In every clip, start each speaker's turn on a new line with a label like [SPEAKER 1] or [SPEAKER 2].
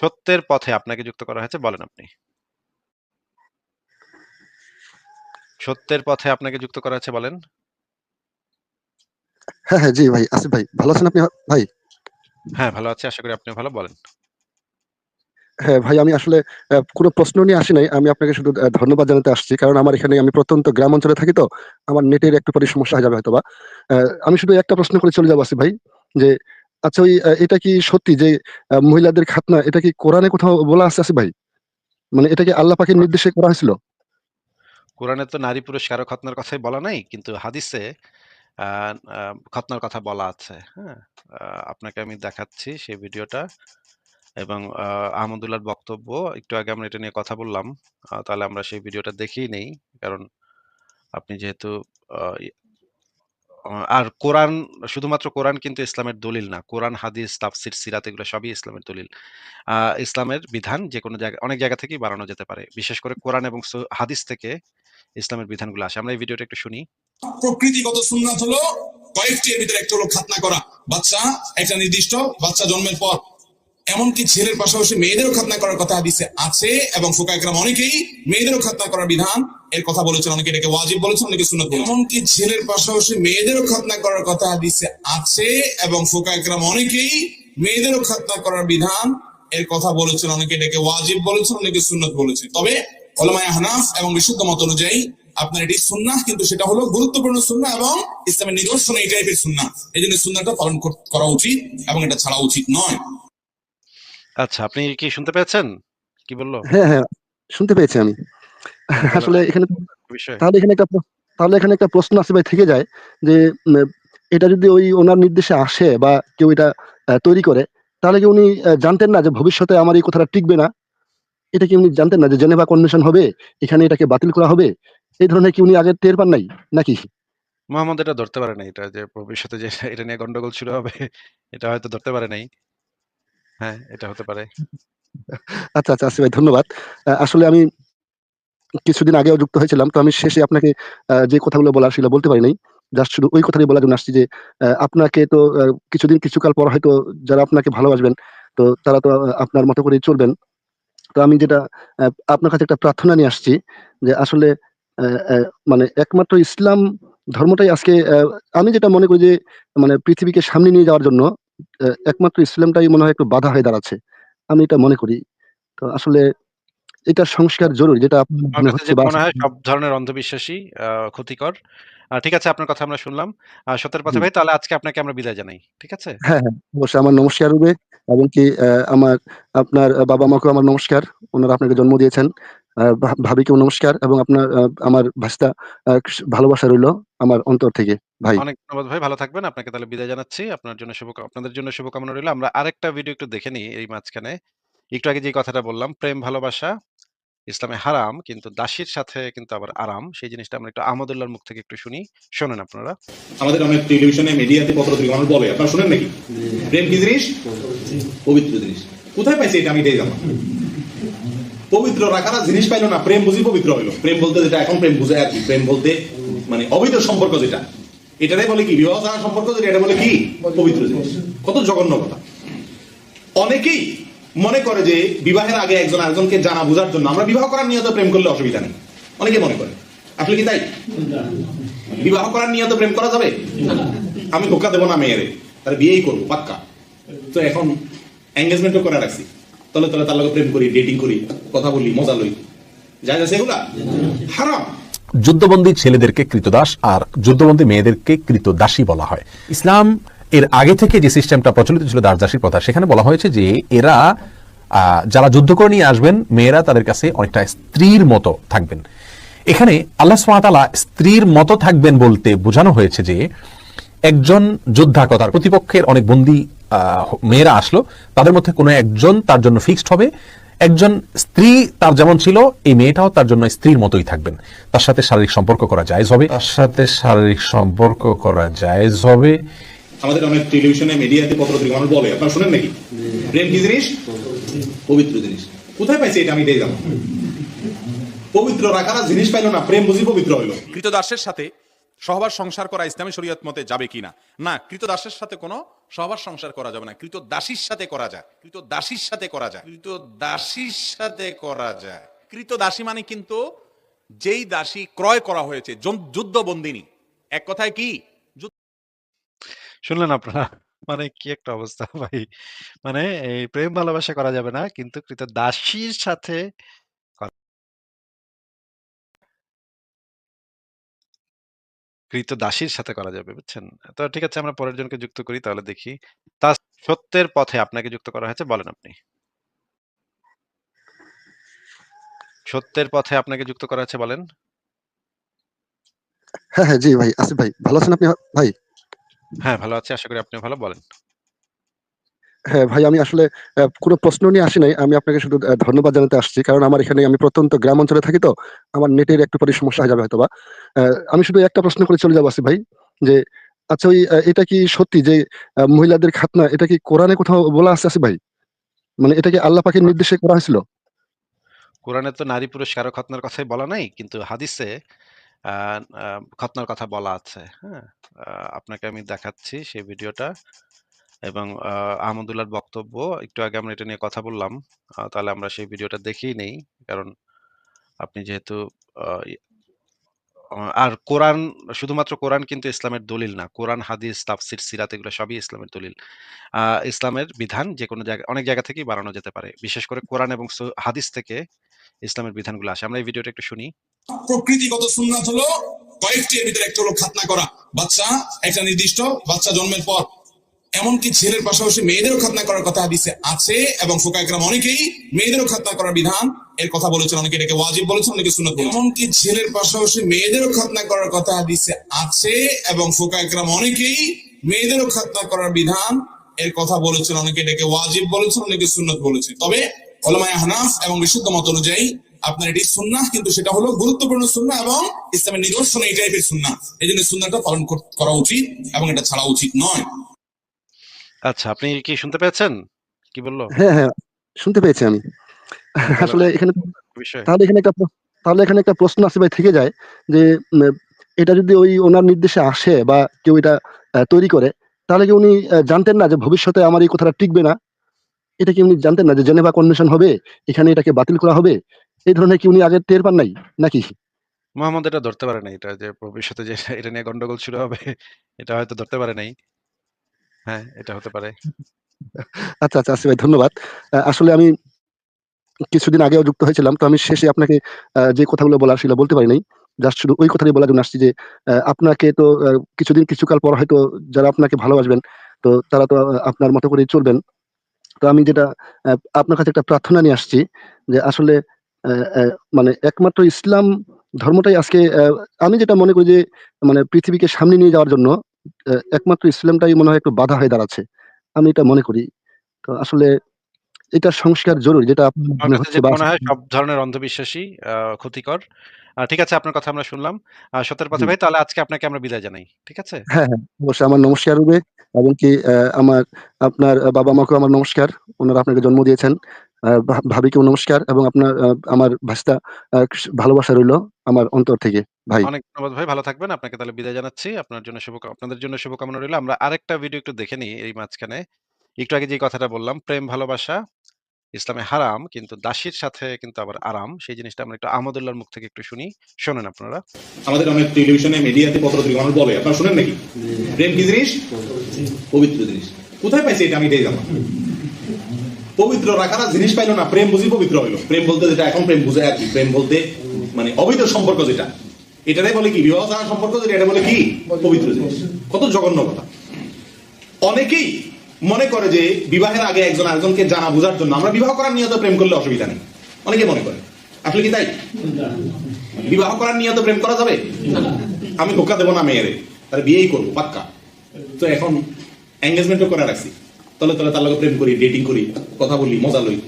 [SPEAKER 1] সত্যের পথে আপনাকে যুক্ত করা হয়েছে বলেন আপনি। সত্যের পথে আপনাকে যুক্ত করা হয়েছে বলেন।
[SPEAKER 2] হ্যাঁ, হ্যাঁ, জি ভাই, আসিফ ভাই। ভালো আছেন আপনি ভাই?
[SPEAKER 1] হ্যাঁ, ভালো আছি। আশা করি আপনিও ভালো। বলেন।
[SPEAKER 2] হ্যাঁ, ভাই আমি আসলে কোনো প্রশ্ন নিয়ে আসি নাই। আমি আপনাকে শুধু ধন্যবাদ জানাতে আসছি। কারণ আমার এখানে আমি প্রত্যন্ত গ্রাম অঞ্চলে থাকি তো। আমার নেটের একটু পরে সমস্যা হয়ে যাবে হয়তোবা। আ আমি শুধু একটা প্রশ্ন করে চলে যাব আসিফ ভাই। যে আচ্ছা ওই এটা কি সত্যি যে মহিলাদের খাতনা, এটা কি কোরআনে কোথাও বলা আছে আসিফ ভাই? মানে এটা কি আল্লাহ পাকের নির্দেশে করা হয়েছিল?
[SPEAKER 1] কোরআনে তো নারী পুরুষ কারও খতনার কথাই বলা নাই। কিন্তু হাদিসে খতনার কথা বলা আছে। হ্যাঁ? আপনাকে আমি দেখাচ্ছি সেই ভিডিওটা। এবং আ আহমদুল্লাহর বক্তব্য একটু আগে আমরা এটা নিয়ে কথা বললাম। তাহলে আমরা সেই ভিডিওটা দেখেই নেই। কারণ আপনি যেহেতু আর কোরআন শুধুমাত্র কোরআন কিন্তু ইসলামের দলিল না। কোরআন, হাদিস, তাফসির, সিরাত এগুলো সবই ইসলামের দলিল। ইসলামের বিধান যেকোনো জায়গা অনেক জায়গা থেকেই বানানো যেতে পারে। বিশেষ করে কোরআন এবং হাদিস থেকে ইসলামের বিধানগুলো আসে। আমরা এই ভিডিওটা একটু শুনি।
[SPEAKER 3] প্রকৃতিগত সুন্নাত হলো কয়েকটি ভিতরে একটা হলো খাতনা করা বাচ্চা একটা নির্দিষ্ট বাচ্চা জন্মের পর এমনকি ছেলের পাশাপাশি মেয়েদেরও খাতনা করার কথা হাদিসে আছে এবং ফোকাইকরাম অনেকেই মেয়েদেরও খাতনা করার বিধান এর কথা বলেছেন অনেকে এটাকে ওয়াজিব বলেছেন অনেকে সুন্নত বলেছেন। এমনকি ছেলের পাশাপাশি মেয়েদেরও খাতনা করার কথা হাদিসে আছে এবং ফোকাইকরাম অনেকেই মেয়েদেরও খাতনা করার বিধান এর কথা বলেছেন অনেকে এটাকে ওয়াজিব বলেছেন অনেকে সুন্নত বলেছেন। তবে ওলামায়ে হানাফ এবং বিশুদ্ধ মত অনুযায়ী আপনার এটি সুন্নাহ কিন্তু সেটা হলো গুরুত্বপূর্ণ সুন্নাহ এবং ইসলামের নিদর্শন এই টাইপের সুন্নাহ। এই জন্য সুন্নাহটা পালন করা উচিত এবং এটা ছাড়া উচিত নয়।
[SPEAKER 1] আচ্ছা, আপনি কি শুনতে পেয়েছেন? কি বলল?
[SPEAKER 2] হ্যাঁ, হ্যাঁ, শুনতে পেয়েছি আমি।
[SPEAKER 1] তাহলে
[SPEAKER 2] আসলে এখানে তাহলে এখানে একটা তাহলে এখানে একটা প্রশ্ন আসিফ ভাই থেকে যায় যে এটা যদি ওই ওনার নির্দেশে আসে বা কেউ এটা তৈরি করে তাহলে কি উনি জানতেন না যে ভবিষ্যতে আমার এই কথাটা টিকবে না? এটা কি উনি জানতেন না যে জেনেভা কনভেনশন হবে, এখানে এটাকে বাতিল করা হবে? এই ধরনের কি উনি আগে টের পান নাই? নাকি?
[SPEAKER 1] মোহাম্মদ এটা ধরতে পারে নাই। এটা যে ভবিষ্যতে যে এটা নিয়ে গন্ডগোল শুরু হবে এটা হয়তো ধরতে পারে নাই। হ্যাঁ, এটা হতে পারে।
[SPEAKER 2] আচ্ছা, আচ্ছা আসিফ ভাই ধন্যবাদ। আসলে আমি কিছুদিন আগেও যুক্ত হয়েছিলাম। তো আমি শেষে আপনাকে যে কথাগুলো বলার সেগুলো বলতে পারি নাই। জাস্ট শুধু ওই কথাটাই বলার জন্য আসছি যে আপনাকে তো কিছুদিন, কিছুকাল পর হয়তো যারা আপনাকে ভালোবাসবেন, তো তারা তো আপনার মতো করেই চলবেন। তো আমি যেটা আপনার কাছে একটা প্রার্থনা নিয়ে আসছি যে আসলে মানে একমাত্র ইসলাম ধর্মটাই আজকে আমি যেটা মনে করি যে মানে পৃথিবীকে সামনে নিয়ে যাওয়ার জন্য একমাত্র ইসলামটাই মনে হয় একটু বাধা হয়ে দাঁড়াচ্ছে। আমি এটা মনে করি। তো আসলে এটার সংস্কার জরুরি যেটা আপনার মনে হচ্ছে
[SPEAKER 1] মনে হয় সব ধরনের অন্ধবিশ্বাসী ক্ষতিকর। ঠিক আছে আপনার কথা আমরা শুনলাম। সত্যের পথে ভাই তাহলে আজকে আপনাকে আমরা বিদায় জানাই। ঠিক আছে?
[SPEAKER 2] হ্যাঁ, হ্যাঁ, অবশ্যই আমার নমস্কার রইবে এবং কি আমার আপনার আ বাবা-মাকেও আমার নমস্কার। ওনারা আপনাকে জন্ম দিয়েছেন। ভাবিকেও নমস্কার এবং আপনার আমার আ ভালোবাসা রইল আমার অন্তর থেকে ভাই।
[SPEAKER 1] অনেক ধন্যবাদ ভাই। ভালো থাকবেন। আপনাকে তাহলে বিদায় জানাচ্ছি। আপনার জন্য শুভ আপনাদের জন্য শুভকামনা রইল। আমরা আরেকটা ভিডিও একটু দেখে নিই এই মাঝখানে। একটু আগে যে কথাটা বললাম, প্রেম, ভালোবাসা ইসলামে হারাম, কিন্তু দাসীর সাথে কিন্তু আবার আরাম। সেই জিনিসটা আমরা একটু আহমদুল্লাহর মুখ থেকে একটু শুনি। শোনেন আপনারা।
[SPEAKER 4] আমাদের অনেক টেলিভিশনে, মিডিয়াতে পত্র থেকে মানুষ বলে, আপনারা শুনেন নাকি? প্রেম কি জিনিস? পবিত্র জিনিস। কোথায় পাইছে এটা? আমি এটাই জানলাম। পবিত্র রাখারা জিনিস পাইলো না, প্রেম বুঝি পবিত্র হইল। প্রেম বলতে যেটা এখন প্রেম বুঝে, আর প্রেম বলতে মানে অবৈধ সম্পর্ক যেটা। এটাই বলে কি, বিবাহ সম্পর্ক যেটা, এটা বলে কি? পবিত্র জিনিস। কত জঘন্য কথা। অনেকেই মনে করে যে বিবাহের আগে একজন আরেকজনকে জানা বোঝার জন্য। আমরা বিবাহ করার নিয়ত প্রেম করলে অসুবিধা নেই। অনেকে মনে করে। আসলে কি তাই? বিবাহ করার নিয়ত প্রেম করা যাবে? আমি ধোকা দেবো না মেয়েরে। তার বিয়েই করব, পাক্কা। তো এখন এঙ্গেজমেন্টও করে রাখছি। তলে তলে তার লগে প্রেম করি ডেটিং করি, কথা বলি, মজা লই। যাই যাচ্ছে এগুলা হারাম।
[SPEAKER 5] যুদ্ধবন্দী ছেলেদেরকে কৃতদাস আর যুদ্ধবন্দী মেয়েদেরকে কৃতদাসী বলা হয়। ইসলাম এর আগে থেকে যে সিস্টেমটা প্রচলিত ছিল দাসদাসীর প্রথা, সেখানে বলা হয়েছে যে এরা যারা যুদ্ধ করে নিয়ে আসবেন, মেয়েরা তাদের কাছে অনেকটা স্ত্রীর মতো থাকবেন। এখানে আল্লাহ সুবহানাহু স্ত্রীর মতো থাকবেন বলতে বোঝানো হয়েছে যে একজন যোদ্ধা কথার প্রতিপক্ষের অনেক বন্দী মেয়েরা আসলো, তাদের মধ্যে কোনো একজন তার জন্য ফিক্সড হবে, একজন স্ত্রী তার যেমন ছিল, এই মেয়েটাও তার জন্য স্ত্রীর মতোই থাকবেন। তার সাথে শারীরিক সম্পর্ক করা জায়েজ হবে। তার সাথে শারীরিক সম্পর্ক করা জায়েজ হবে।
[SPEAKER 4] আমাদের অনেক টেলিভিশনে, মিডিয়াতে পত্র মানুষ বলে। আপনারা শুনেন নাকি? প্রেম কি জিনিস? পবিত্র জিনিস। কোথায় পাইছে এটা আমি এটাই জানলাম পবিত্র রাখারা জিনিস পাইলো না, প্রেম বুঝি পবিত্র হইল।
[SPEAKER 6] কৃতদাসের সাথে সহবাস সংসার করা ইসলামী শরীয়ত মতে যাবে কিনা না? না, কৃতদাসের সাথে কোনো সবার সংসার করা যাবে না। কৃত দাসীর সাথে করা যায়। কৃত দাসীর সাথে করা যায়। কৃত দাসীর সাথে করা যায়। কৃত দাসী মানে কিন্তু যেই দাসী ক্রয় করা হয়েছে যুদ্ধ বন্দিনী এক কথায় কি?
[SPEAKER 1] শুনলেন আপনারা? মানে কি একটা অবস্থা ভাই। মানে এই প্রেম ভালোবাসা করা যাবে না কিন্তু কৃত দাসীর সাথে কৃত দাসীর সাথে করা যাবে, বুঝছেন? তো ঠিক আছে আমরা পরের জনকে যুক্ত করি তাহলে দেখি। তা সত্যের পথে আপনাকে যুক্ত করা হয়েছে বলেন আপনি। সত্যের পথে আপনাকে যুক্ত করা হয়েছে বলেন।
[SPEAKER 2] হ্যাঁ, হ্যাঁ, জি ভাই, আসিফ ভাই। ভালো আছেন আপনি ভাই?
[SPEAKER 1] হ্যাঁ, ভালো আছি। আশা করি আপনিও ভালো। বলেন।
[SPEAKER 2] হ্যাঁ, ভাই আমি আসলে কোন প্রশ্ন নিয়ে আসি নাই। আমি আপনাকে শুধু ধন্যবাদ জানাতে আসছি। কারণ আমার এখানে আমি প্রত্যন্ত গ্রাম অঞ্চলে থাকি তো। আমার নেটের একটু পরে সমস্যা হয়ে যাবে হয়তোবা। অ্যা আমি শুধু একটা প্রশ্ন করে চলে যাব আসিফ ভাই। যে আচ্ছা ওই এটা কি সত্যি যে মহিলাদের খাতনা এটা কি কোরআনে কোথাও বলা আছে আসিফ ভাই? মানে এটা কি আল্লাহ পাখির নির্দেশে করা হয়েছিল?
[SPEAKER 1] কোরআনে তো নারী পুরুষ কারও খতনার কথাই বলা নাই। কিন্তু হাদিসে খতনার কথা বলা আছে। হ্যাঁ? আপনাকে আমি দেখাচ্ছি সেই ভিডিওটা। এবং আ আহমদুল্লাহর বক্তব্য একটু আগে আমরা এটা নিয়ে কথা বললাম। তাহলে আমরা সেই ভিডিওটা দেখেই নেই। কারণ আপনি যেহেতু আর কোরআন শুধুমাত্র কোরআন কিন্তু ইসলামের দলিল না। কোরআন, হাদিস, তাফসির, সিরাত এগুলো সবই ইসলামের দলিল। ইসলামের বিধান যে কোনো জায়গা অনেক জায়গা থেকেই বানানো যেতে পারে। বিশেষ করে কোরআন এবং হাদিস থেকে ইসলামের বিধানগুলো আসে। আমরা এই ভিডিওটা একটু শুনি।
[SPEAKER 3] প্রকৃতিগত সুন্নাত হলো কয়েকটি এর ভিতরে একটা হলো খাতনা করা। বাচ্চা, একটা নির্দিষ্ট, বাচ্চা জন্মের পর। এমনকি ছেলের পাশাপাশি মেয়েদেরও খাতনা করার কথা হাদিসে আছে এবং ফোকাইকরাম অনেকেই মেয়েদেরও খাতনা করার বিধান এর কথা বলেছেন। অনেকে এটাকে ওয়াজিব বলেছেন, অনেকে সুন্নাত এমনকি ছেলের পাশাপাশি মেয়েদেরও খাতনা করার কথা হাদিসে আছে এবং ফোকাইকরাম অনেকেই মেয়েদেরও খাতনা করার বিধান এর কথা বলেছেন। অনেকে এটাকে ওয়াজিব বলেছেন, অনেকে সুন্নত বলেছেন। তবে ওলামায়ে হানাফ এবং বিশুদ্ধ মত অনুযায়ী আপনার এটি সুন্নাহ কিন্তু সেটা হলো গুরুত্বপূর্ণ সুন্নাহ এবং ইসলামের নিদর্শন এই টাইপের সুন্নাহ এই জন্য সুন্নাহটা পালন করা উচিত এবং এটা ছাড়া উচিত নয়
[SPEAKER 1] আচ্ছা, আপনি কি শুনতে পেয়েছেন? কি বলল?
[SPEAKER 2] হ্যাঁ, হ্যাঁ, শুনতে পেয়েছি আমি। আসলে এখানে তাহলে এখানে একটা তাহলে এখানে একটা প্রশ্ন আসিফ ভাই থেকে যায় যে এটা যদি ওই ওনার নির্দেশে আসে বা কেউ এটা তৈরি করে তাহলে কি উনি জানতেন না যে ভবিষ্যতে আমার এই কথাটা টিকবে না? এটা কি উনি জানতেন না যে জেনেভা কনভেনশন হবে, এখানে এটাকে বাতিল করা হবে? এই ধরনের কি উনি আগে টের পান নাই? নাকি?
[SPEAKER 1] মোহাম্মদ এটা ধরতে পারে নাই। এটা যে ভবিষ্যতে যে এটা নিয়ে গন্ডগোল শুরু হবে এটা হয়তো ধরতে পারে নাই। হ্যাঁ, এটা হতে পারে।
[SPEAKER 2] আচ্ছা, আচ্ছা আসিফ ভাই ধন্যবাদ। আসলে আমি কিছুদিন আগেও যুক্ত হয়েছিলাম। তো আমি শেষে আপনাকে যে কথাগুলো বলার সেগুলো বলতে পারি নাই। জাস্ট শুধু ওই কথাটাই বলার জন্য আসছি যে আপনাকে তো কিছুদিন কিছুকাল পর হয়তো যারা আপনাকে ভালোবাসবেন তো তারা তো আপনার মতো করেই চলবেন। তো আমি যেটা আপনার কাছে একটা প্রার্থনা নিয়ে আসছি যে আসলে মানে একমাত্র ইসলাম ধর্মটাই আজকে আমি যেটা মনে করি যে মানে পৃথিবীকে সামনে নিয়ে যাওয়ার জন্য একমাত্র ইসলামটাই মনে হয় একটু বাধা হয়ে দাঁড়াচ্ছে। আমি এটা মনে করি। তো আসলে এটা সংস্কার জরুরি যেটা মনে
[SPEAKER 1] হয় সব ধরনের অন্ধবিশ্বাসই আ ক্ষতিকর। ঠিক আছে আপনার কথা আমরা শুনলাম। আ সত্যের পথে ভাই তাহলে আজকে আপনাকে আমরা বিদায় জানাই। ঠিক আছে?
[SPEAKER 2] হ্যাঁ, হ্যাঁ, অবশ্যই আমার নমস্কার রইবে এবং কি আমার আপনার বাবা-মাকেও আমার নমস্কার। ওনারা আপনাকে জন্ম দিয়েছেন। আ ভা ভাবিকেও নমস্কার এবং আপনার আমার আ ভালোবাসা রইল আমার অন্তর থেকে ভাই।
[SPEAKER 1] অনেক ধন্যবাদ ভাই। ভালো থাকবেন। আপনাকে তাহলে বিদায় জানাচ্ছি। আপনার জন্য শুভ আপনাদের জন্য শুভকামনা রইল। আমরা আরেকটা ভিডিও একটু দেখে নিই এই মাঝখানে। একটু আগে যে কথাটা বললাম, প্রেম ভালোবাসা ইসলামে হারাম কিন্তু দাসীর সাথে কিন্তু আবার আরাম। সেই জিনিসটা আমরা একটু আহমদুল্লাহর মুখ থেকে একটু শুনি। শোনেন আপনারা।
[SPEAKER 4] আমাদের অনেক টেলিভিশনে মিডিয়াতে পত্রপত্রিকা মানুষ বলে আপনারা শুনেন নাকি প্রেম কি জিনিস পবিত্র জিনিস কোথায় পাইছে এটা আমি এটাই জানলাম পবিত্র রাখারা জিনিস পাইলো না, প্রেম বুঝি পবিত্র হইল। প্রেম বলতে যেটা, এখন প্রেম বুঝে আর কি। প্রেম বলতে মানে অবৈধ সম্পর্ক যেটা। এটাই বলে কি? বিবাহ ছাড়া সম্পর্ক যেটা, এটা বলে কি? পবিত্র জিনিস। কত জঘন্য কথা। অনেকেই মনে করে যে বিবাহের আগে একজন আরেকজনকে জানা বোঝার জন্য, আমরা বিবাহ করার নিয়ত প্রেম করলে অসুবিধা নেই। অনেকে মনে করে। আসলে কি তাই? বিবাহ করার নিয়ত প্রেম করা যাবে? আমি ধোকা দেবো না মেয়েরে। তাহলে বিয়েই করব, পাক্কা। তো এখন এঙ্গেজমেন্টও করে রাখছি। তলে তলে তার লগে প্রেম করি ডেটিং করি, কথা বলি, মজা লই।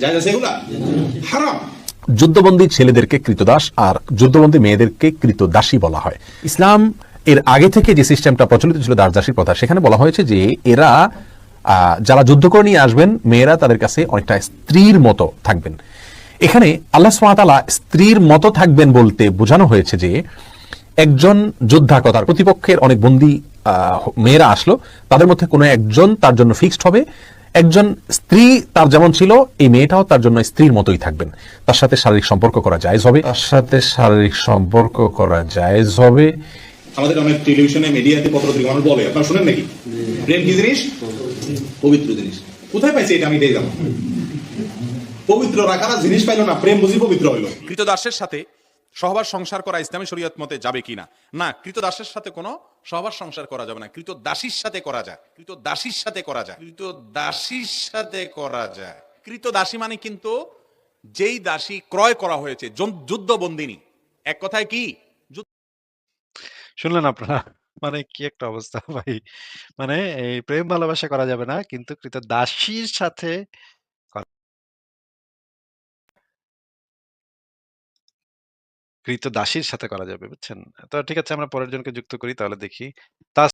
[SPEAKER 4] যাই যাচ্ছে এগুলা হারাম।
[SPEAKER 5] যুদ্ধবন্দী ছেলেদেরকে কৃতদাস আর যুদ্ধবন্দী মেয়েদেরকে কৃতদাসী বলা হয়। ইসলাম এর আগে থেকে যে সিস্টেমটা প্রচলিত ছিল দাসদাসীর প্রথা সেখানে বলা হয়েছে যে এরা যারা যুদ্ধ করে নিয়ে আসবেন, মেয়েরা তাদের কাছে অনেকটা স্ত্রীর মতো থাকবেন। এখানে আল্লাহ সুবহানাহু স্ত্রীর মতো থাকবেন বলতে বোঝানো হয়েছে যে একজন যোদ্ধা কথার প্রতিপক্ষের অনেক বন্দী মেয়েরা আসলো তাদের মধ্যে কোনো একজন তার জন্য ফিক্সড হবে একজন স্ত্রী তার যেমন ছিল এই মেয়েটাও তার জন্য স্ত্রীর মতোই থাকবেন। তার সাথে শারীরিক সম্পর্ক করা জায়েজ হবে। তার সাথে শারীরিক সম্পর্ক করা জায়েজ হবে।
[SPEAKER 4] আমাদের অনেক টেলিভিশনে মিডিয়াতে পত্রপত্রিকা মানুষ বলে আপনারা শুনেন নাকি? প্রেম কি জিনিস? পবিত্র জিনিস। কোথায় পাইছে এটা আমি এটাই জানো পবিত্র রাখারা জিনিস পাইলো না প্রেম বুঝি পবিত্র হইল।
[SPEAKER 6] কৃতদাসের সাথে সহবাস সংসার করা ইসলামী শরীয়ত মতে যাবে কিনা? না না কৃতদাসের সাথে কোনো সহবাস সংসার করা যাবে না। কৃত দাসীর সাথে করা যায়। কৃত দাসীর সাথে করা যায়। কৃত দাসীর সাথে করা যায়। কৃত দাসী মানে কিন্তু যেই দাসী ক্রয় করা হয়েছে, যুদ্ধ বন্দিনী এক কথায় কি?
[SPEAKER 1] শুনলেন আপনারা? মানে কি একটা অবস্থা ভাই। মানে এই প্রেম ভালোবাসা করা যাবে না, কিন্তু কৃত দাসীর সাথে কৃত দাসীর সাথে করা যাবে, বুঝছেন? তো ঠিক আছে, আমরা পরের জনকে যুক্ত করি, তাহলে দেখি।